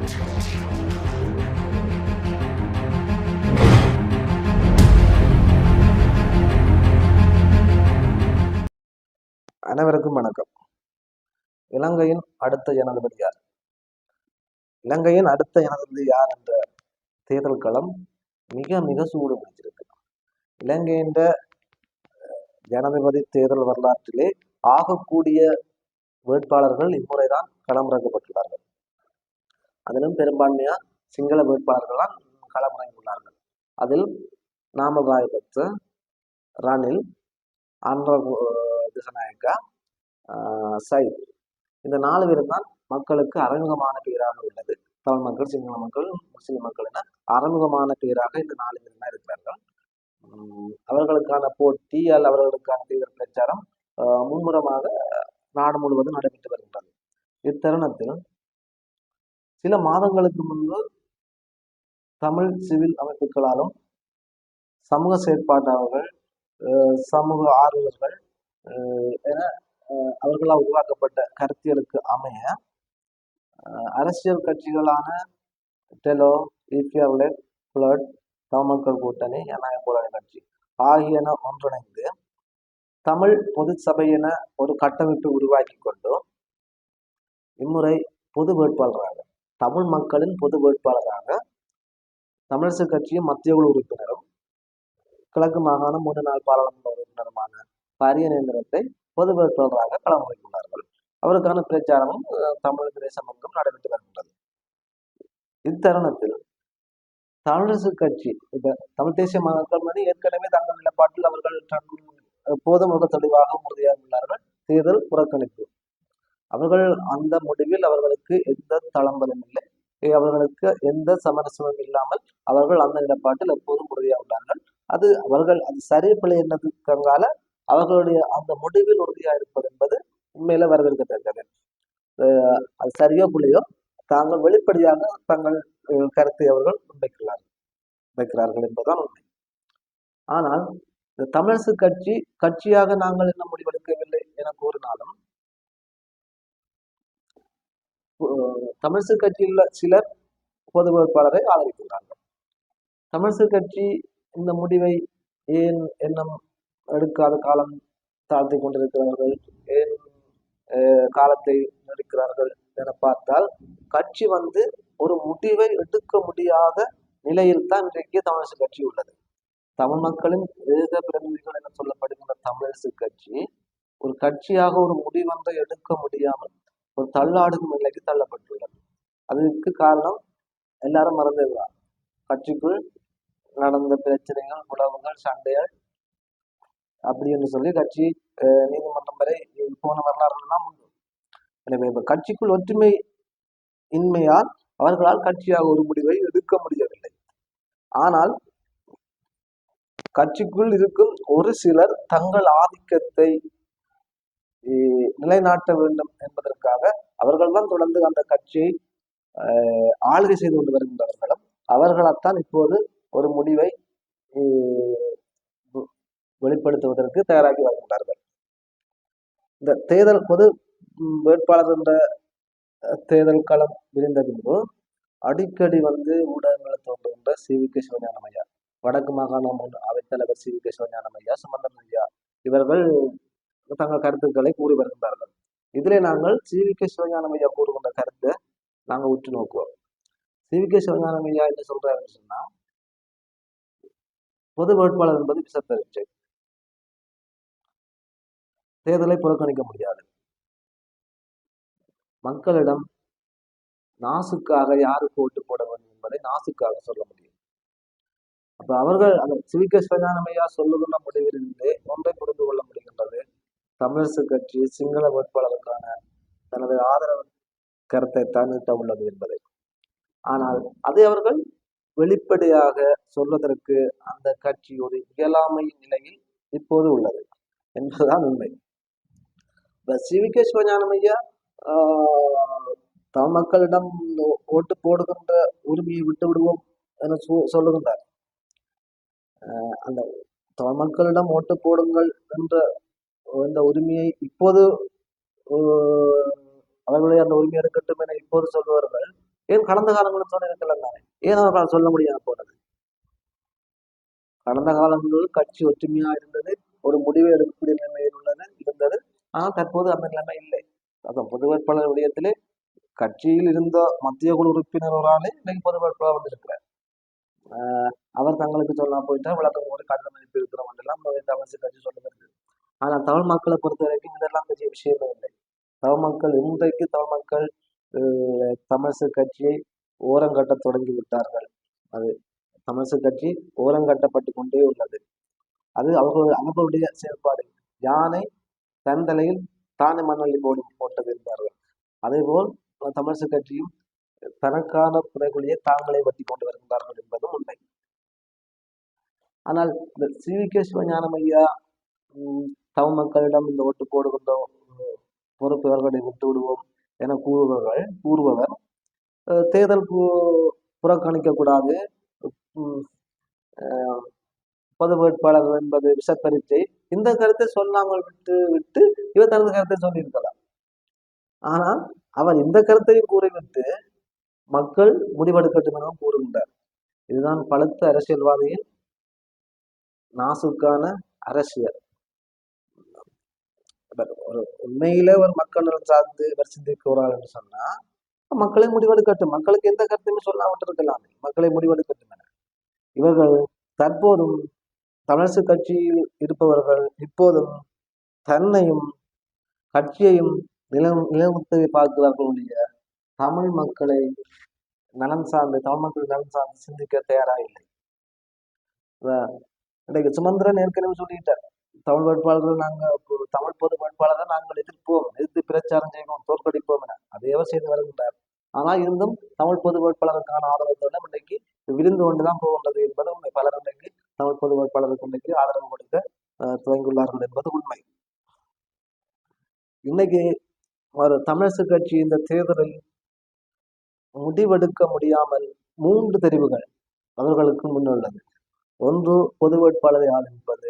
அனைவருக்கும் வணக்கம். இலங்கையின் அடுத்த ஜனாதிபதி யார்? இலங்கையின் அடுத்த ஜனாதிபதி யார் என்ற தேர்தல் களம் மிக மிக சூடு பிடிச்சிருக்கு. இலங்கையின் ஜனாதிபதி தேர்தல் வரலாற்றிலே ஆகக்கூடிய வேட்பாளர்கள் இம்முறைதான் களமிறக்கப்பட்டுள்ளார்கள். அதிலும் பெரும்பான்மையா சிங்கள வேட்பாளர்கள் தான் களமிறங்கியுள்ளார்கள். அதில் நாமல் ராயபக்ச ரணில் ஆந்திர திசநாயக்கா சைத் இந்த நாலு பேரும் தான் மக்களுக்கு அறிமுகமான பேராக உள்ளது. தமிழ் மக்கள் சிங்கள மக்கள் முஸ்லிம் மக்கள் என அறிமுகமான பேராக இந்த நாலு பேர் தான் இருக்கிறார்கள் அவர்களுக்கான போட்டி அல்ல அவர்களுக்கான தீவிர பிரச்சாரம் ஆஹ் மும்முரமாக நாடு முழுவதும் நடைபெற்று வருகின்றது. இத்தருணத்தில் சில மாதங்களுக்கு முன்பு தமிழ் சிவில் அமைப்புகளாலும் சமூக செயற்பாட்டாளர்கள் சமூக ஆர்வலர்கள் என அவர்களால் உருவாக்கப்பட்ட கருத்தியலுக்கு அமைய அரசியல் கட்சிகளான டெலோ இபிஆர்லெட் பிளட் தமிழ் கூட்டணி ஜனநாயக போராட்ட கட்சி ஆகியன ஒன்றிணைந்து தமிழ் பொது சபை என ஒரு கட்டமைப்பு உருவாக்கி கொண்டு இம்முறை பொது வேட்பாளராக தமிழ் மக்களின் பொது வேட்பாளராக தமிழரசு கட்சியின் மத்திய குழு உறுப்பினரும் கிழக்கு மாகாண மூன்று நாள் பாராளுமன்ற உறுப்பினருமான பரியநேந்திரத்தை பொது வேட்பாளராக களமிறக்கியுள்ளார்கள் அவருக்கான பிரச்சாரமும் தமிழக தமிழ் பிரதேசம் நடைபெற்று வருகின்றது. இத்தருணத்தில் தமிழரசு கட்சி இப்ப தமிழ் தேசிய மக்கள் மணி ஏற்கனவே தங்கள் நிலப்பாட்டில் அவர்கள் தன் எப்போதும் மிக தெளிவாக உறுதியாக உள்ளார்கள் தேர்தல் புறக்கணிப்பு. அவர்கள் அந்த முடிவில் அவர்களுக்கு எந்த தளம்பலும் இல்லை. அவர்களுக்கு எந்த சமரசமும் இல்லாமல் அவர்கள் அந்த நிலப்பாட்டில் எப்போதும் உறுதியாக உள்ளார்கள். அது அவர்கள் அது சரி பிழை என்னதுக்கங்கால அவர்களுடைய அந்த முடிவில் உறுதியாக இருப்பது என்பது உண்மையில வரவேற்கத்தக்கது. அஹ் அது சரியோ பிள்ளையோ தாங்கள் வெளிப்படையாக தங்கள் கருத்தை அவர்கள் முன்வைக்கிறார்கள் வைக்கிறார்கள் என்பதுதான் உண்மை. ஆனால் இந்த தமிழரசு கட்சி கட்சியாக நாங்கள் என்ன முடிவெடுக்கவில்லை என கூறினாலும் அஹ், கட்சியில் சிலர் பொது வேட்பாளரை ஆதரிக்கிறார்கள் தமிழரசு கட்சி இந்த முடிவை ஏன் எண்ணம் எடுக்காத காலம் தாழ்த்தி கொண்டிருக்கிறார்கள்? ஏன் காலத்தை எடுக்கிறார்கள் என பார்த்தால் கட்சி வந்து ஒரு முடிவை எடுக்க முடியாத நிலையில் தான் இன்றைக்கு தமிழரசு கட்சி உள்ளது. தமிழ் மக்களின் ஏக பிரதிநிதிகள் என சொல்லப்படுகின்ற தமிழரசு கட்சி ஒரு கட்சியாக ஒரு முடிவொன்றை எடுக்க முடியாமல் ஒரு தள்ளாடும் நிலைக்கு தள்ளப்பட்டுள்ளது. அதுக்கு காரணம் எல்லாரும் மறந்துடுறாங்க கட்சிக்குள் நடந்த பிரச்சனைகள் உழவுகள் சண்டைகள் அப்படி என்று சொல்லி கட்சி அஹ், நீதிமன்றம் வரை போன வரலாறுலாம் உண்டு. எனவே இப்ப கட்சிக்குள் ஒற்றுமை இன்மையால் அவர்களால் கட்சியாக ஒரு முடிவை எடுக்க முடியவில்லை. ஆனால் கட்சிக்குள் இருக்கும் ஒரு சிலர் தங்கள் ஆதிக்கத்தை நிலைநாட்ட வேண்டும் என்பதற்காக அவர்கள்தான் தொடர்ந்து அந்த கட்சியை அஹ், ஆளுகை செய்து கொண்டு வருகின்றவர்களும் அவர்களைத்தான் இப்போது ஒரு முடிவை வெளிப்படுத்துவதற்கு தயாராகி வருகின்றார்கள். இந்த தேர்தல் பொது வேட்பாளர் என்ற தேர்தல் களம் விரிந்த பின்பு அடிக்கடி வந்து ஊடகங்களை தோன்றுகின்ற சி. வி. கே. சிவஞானம் ஐயா வடக்கு மாகாண அவைத்தலைவர் சி. வி. கே. சிவஞானம் ஐயா சுமந்தன் ஐயா இவர்கள் தங்கள் கருத்துக்களை கூறி வருகின்றார்கள். இதிலே நாங்கள் சி வி கே சிவஞானம் ஐயா கூறுகின்ற கருத்தை நாங்கள் உற்று நோக்குவோம். சி வி கே சிவஞானம் ஐயா என்ன சொல்றாருன்னு சொன்னா பொது வேட்பாளர் என்பது விசத்தறிச்சை தேர்தலை புறக்கணிக்க முடியாது. மக்களிடம் நாசுக்காக யாருக்கு ஓட்டு போட வேண்டும் என்பதை நாசுக்காக சொல்ல முடியும். அப்ப அவர்கள் அந்த சிவிக்க சிவஞானமையா சொல்லுகின்ற முடிவிலிருந்தே ஒன்றை புரிந்து கொள்ள முடியும். தமிழரசு கட்சி சிங்கள வேட்பாளருக்கான தனது ஆதரவு கருத்தை தனித்த உள்ளது என்பதை. ஆனால் அதை அவர்கள் வெளிப்படையாக சொல்வதற்கு அந்த கட்சி ஒரு இயலாமை நிலையில் இப்போது உள்ளது என்பதுதான் உண்மை. இப்ப சிவிக சிவஞானம் ஐயா ஆஹ், தமிழ் மக்களிடம் ஓட்டு போடுகின்ற உரிமையை விட்டு விடுவோம் என சொ- சொல்லுகின்றார். அந்த தமிழ் மக்களிடம் ஓட்டு போடுங்கள் என்ற இந்த உரிமையை இப்போது ஆஹ், அவர்களுடைய அந்த உரிமை இருக்கட்டும் என இப்போது சொல்லுவார்கள் ஏன் கடந்த காலங்களும் சொன்ன இருக்கலாம் தானே ஏன் அவர்களால் சொல்ல முடியாமல் போனது? கடந்த காலங்களில் கட்சி ஒற்றுமையா இருந்தது ஒரு முடிவை எடுக்கக்கூடிய நிலைமையில் உள்ளது இருந்தது. ஆனால் தற்போது அந்த நிலைமை இல்லை. அதான் பொது வேட்பாளர் விடயத்திலே கட்சியில் இருந்த மத்திய குழு உறுப்பினர் ஒரு ஆளு இன்னைக்கு பொது வேட்பாளர் வந்திருக்கிறார். ஆஹ் அவர் தங்களுக்கு சொல்லாம போயிட்டா விளக்கம் ஒரு கடித மதிப்பு இருக்கிறோம் எல்லாம் தமிழ் கட்சி சொல்லுங்க ஆனால் தமிழ் மக்களை பொறுத்த வரைக்கும் இதெல்லாம் பெரிய விஷயமே இல்லை. தமிழ் மக்கள் இன்றைக்கு தமிழ் மக்கள் அஹ், கட்சியை ஓரங்கட்ட தொடங்கி விட்டார்கள். அது தமிழிசை கட்சி ஓரங்கட்டப்பட்டு கொண்டே உள்ளது. அது அவர்கள் அவர்களுடைய செயல்பாடு. யானை தன் தலையில் தானே மண்ணள்ளி போடு போட்டது என்பார்கள். அதேபோல் தமிழிசை கட்சியும் தனக்கான குறைகளையே தாங்களே வெட்டி கொண்டு வருகின்றார்கள் என்பதும் உண்மை. ஆனால் இந்த சி. வி. கே. சிவஞானம் ஐயா தவ தமிழ் மக்களிடம் இந்த ஓட்டு போடுகின்ற பொறுப்பு இவர்களை விட்டு விடுவோம் என கூறுபவர்கள் கூறுபவர். தேர்தல் புறக்கணிக்கக்கூடாது. உம், பொது வேட்பாளர் என்பது விஷப்பரீட்சை இந்த கருத்தை சொல்லாமல் விட்டு விட்டு இவர் தனது கருத்தை சொல்லியிருக்கலாம். ஆனால் அவர் இந்த கருத்தையும் கூறிவிட்டு மக்கள் முடிவெடுக்கட்டும் எனவும் கூறுகின்றார். இதுதான் பழுத்த அரசியல்வாதியின் நாசுக்கான அரசியல். இவர் ஒரு உண்மையிலே ஒரு மக்கள் நலன் சார்ந்து இவர் சிந்திக்கிறார் என்று சொன்னா மக்களை முடிவெடுக்கட்டும். மக்களுக்கு எந்த கருத்துமே சொல்லாமட்டு இருக்கலாம் மக்களை முடிவெடுக்கட்டும் என. இவர்கள் தற்போதும் தமிழரசு கட்சியில் இருப்பவர்கள் இப்போதும் தன்னையும் கட்சியையும் நிலம் நிலமுத்தை பார்க்கிறார்களுடைய தமிழ் மக்களை நலன் சார்ந்து தமிழ் மக்கள் நலன் சார்ந்து சிந்திக்க தயாராக இல்லை. அஹ் இன்னைக்கு சுமந்திரன் ஏற்கனவே சொல்லிட்டார். தமிழ் வேட்பாளர்கள் நாங்க ஒரு தமிழ் பொது வேட்பாளரை நாங்கள் எதிர்ப்போம் எதிர்த்து பிரச்சாரம் செய்வோம் தோற்கடிப்போம் என. அதையவர் செய்து வருகின்றார். ஆனால் இருந்தும் தமிழ் பொது வேட்பாளருக்கான ஆதரவு இன்னைக்கு விருந்து கொண்டுதான் போகின்றது என்பது உண்மை. பலர் இன்றைக்கு தமிழ் பொது வேட்பாளருக்கு இன்றைக்கு ஆதரவு கொடுக்க துவங்கியுள்ளார்கள் என்பது உண்மை. இன்னைக்கு ஒரு தமிழரசு கட்சி இந்த தேர்தலில் முடிவெடுக்க முடியாமல் மூன்று தெரிவுகள் அவர்களுக்கு முன்னுள்ளது. ஒன்று பொது வேட்பாளரை ஆதரிப்பது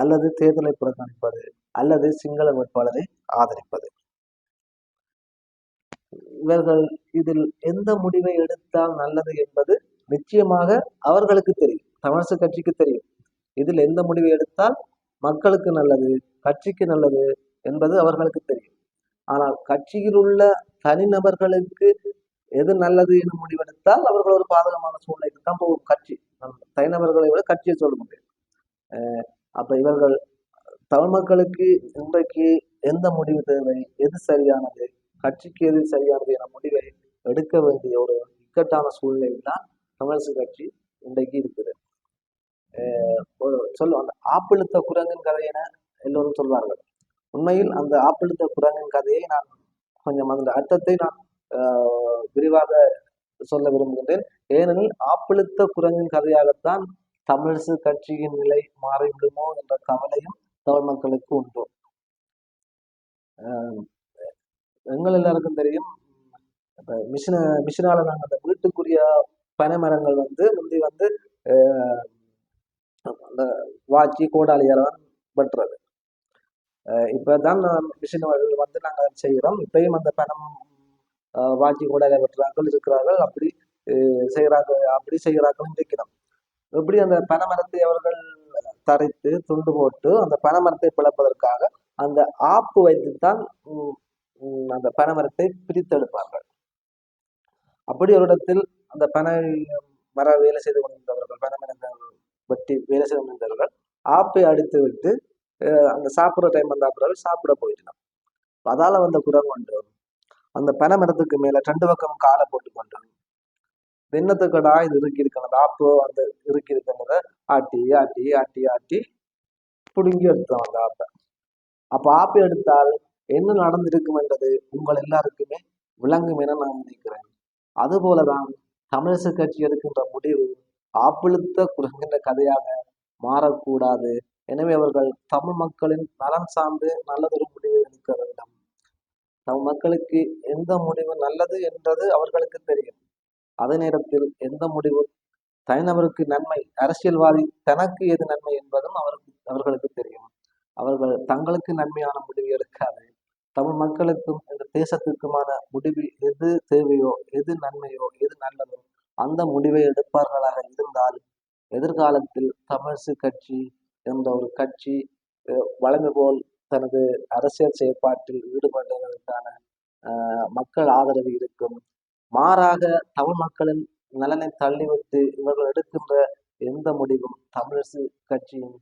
அல்லது தேர்தலை புறக்கணிப்பது அல்லது சிங்கள வேட்பாளரை ஆதரிப்பது. இவர்கள் இதில் எந்த முடிவை எடுத்தால் நல்லது என்பது நிச்சயமாக அவர்களுக்கு தெரியும். தமிழரசு கட்சிக்கு தெரியும். இதில் எந்த முடிவை எடுத்தால் மக்களுக்கு நல்லது கட்சிக்கு நல்லது என்பது அவர்களுக்கு தெரியும். ஆனால் கட்சியில் உள்ள தனிநபர்களுக்கு எது நல்லது என முடிவெடுத்தால் அவர்கள் ஒரு பாதகமான சூழ்நிலைக்கு தான் போகும். கட்சி தனிநபர்களை விட கட்சியை சொல்ல முடியும் அப்போ இவர்கள் தமிழ் மக்களுக்கு இன்றைக்கு எந்த முடிவு தேவை? எது சரியானது? கட்சிக்கு எது சரியானது என முடிவை எடுக்க வேண்டிய ஒரு இக்கட்டான சூழ்நிலையில் தான் தமிழரசு கட்சி இன்றைக்கு இருக்குது அஹ் அந்த சொல்லுவாங்க ஆப்பிளுத்த குரங்கின் கதையென எல்லோரும் சொல்வார்கள். உண்மையில் அந்த ஆப்பிளுத்த குரங்கின் கதையை நான் கொஞ்சம் அந்த அர்த்தத்தை நான் ஆஹ் விரிவாக சொல்ல விரும்புகின்றேன். ஏனெனில் ஆப்பிளுத்த குரங்கின் கதையாகத்தான் தமிழரசு கட்சியின் நிலை மாறிவிடுமோ என்ற கவலையும் தமிழ் மக்களுக்கு உண்டு. ஆஹ் எங்கள் எல்லாருக்கும் தெரியும் இப்ப மிஷின மிஷினால நாங்கள் அந்த வீட்டுக்குரிய பனைமரங்கள் வந்து முந்தி வந்து ஆஹ் அந்த வாக்கி கோடாலியால தான் வெட்டுறது. ஆஹ் இப்பதான் மிஷின் வந்து நாங்கள் செய்கிறோம். இப்பயும் அந்த பணம் வாக்கி வாச்சி கோடாலியா வெட்டுறார்கள் இருக்கிறார்கள் அப்படி ஆஹ் செய்கிறார்கள் அப்படி செய்கிறார்கள் இருக்கிறோம். எப்படி அந்த பனைமரத்தை அவர்கள் தரைத்து துண்டு போட்டு அந்த பனைமரத்தை பிளப்பதற்காக அந்த ஆப்பு வைத்துத்தான் உம், உம், அந்த பனைமரத்தை பிரித்தெடுப்பார்கள். அப்படி ஒரு இடத்தில் அந்த பனை மர வேலை செய்து கொண்டிருந்தவர்கள் பனை மரங்கள் வெட்டி வேலை செய்து கொண்டிருந்தவர்கள் ஆப்பை அடித்து விட்டு அஹ், சாப்பிட்ற டைம் வந்த பிறகு சாப்பிட போயிட்டோம் அதால வந்த குரங்கு ஒன்று அந்த பனை மரத்துக்கு மேல ரெண்டு பக்கம் காலை போட்டு கொண்டு என்னத்துக்கடா இது இருக்கிருக்கணும் ஆப்போ அந்த ஆப்பு அந்த ஆட்டி ஆட்டி ஆட்டி ஆட்டி பிடுங்கி எடுத்தோம் அந்த ஆப்பை அப்ப ஆப்பை எடுத்தால் என்ன நடந்திருக்கும் என்றது உங்கள் எல்லாருக்குமே விளங்கும் என நான் நினைக்கிறேன். அதுபோலதான் தமிழிசை கட்சி எடுக்கின்ற முடிவு ஆப்பிழுத்த குரங்கின்ற கதையாக மாறக்கூடாது. எனவே அவர்கள் தமிழ் மக்களின் நலன் சார்ந்து நல்லதொரு முடிவை எடுக்க வேண்டும். தமிழ் மக்களுக்கு எந்த முடிவு நல்லது என்றது அவர்களுக்கு தெரியும். அதே நேரத்தில் எந்த முடிவு? தனிநபருக்கு நன்மை அரசியல்வாதி தனக்கு எது நன்மை என்பதும் அவருக்கு அவர்களுக்கு தெரியும். அவர்கள் தங்களுக்கு நன்மையான முடிவு எடுக்காது. தமிழ் மக்களுக்கும் இந்த தேசத்திற்குமான முடிவு எது தேவையோ எது நன்மையோ எது நல்லதோ அந்த முடிவை எடுப்பார்களாக இருந்தால் எதிர்காலத்தில் தமிழ்சு கட்சி என்ற ஒரு கட்சி வளமை போல் தனது அரசியல் செயற்பாட்டில் ஈடுபடுவதற்கான மக்கள் ஆதரவு இருக்கும். மாறாக தமிழ் மக்களின் நலனை தள்ளிவிட்டு இவர்கள் எடுக்கின்ற எந்த முடிவும் தமிழரசு கட்சியின்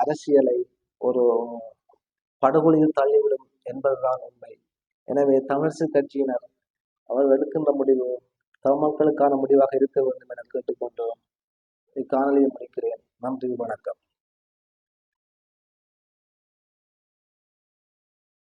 அரசியலை ஒரு படுகொலியில் தள்ளிவிடும் என்பதுதான் உண்மை. எனவே தமிழரசு கட்சியினர் அவர்கள் எடுக்கின்ற முடிவு தமிழ் மக்களுக்கான முடிவாக இருக்க வேண்டும் என கேட்டுக்கொண்டு இக்காணொலியை முடிக்கிறேன். நன்றி வணக்கம்.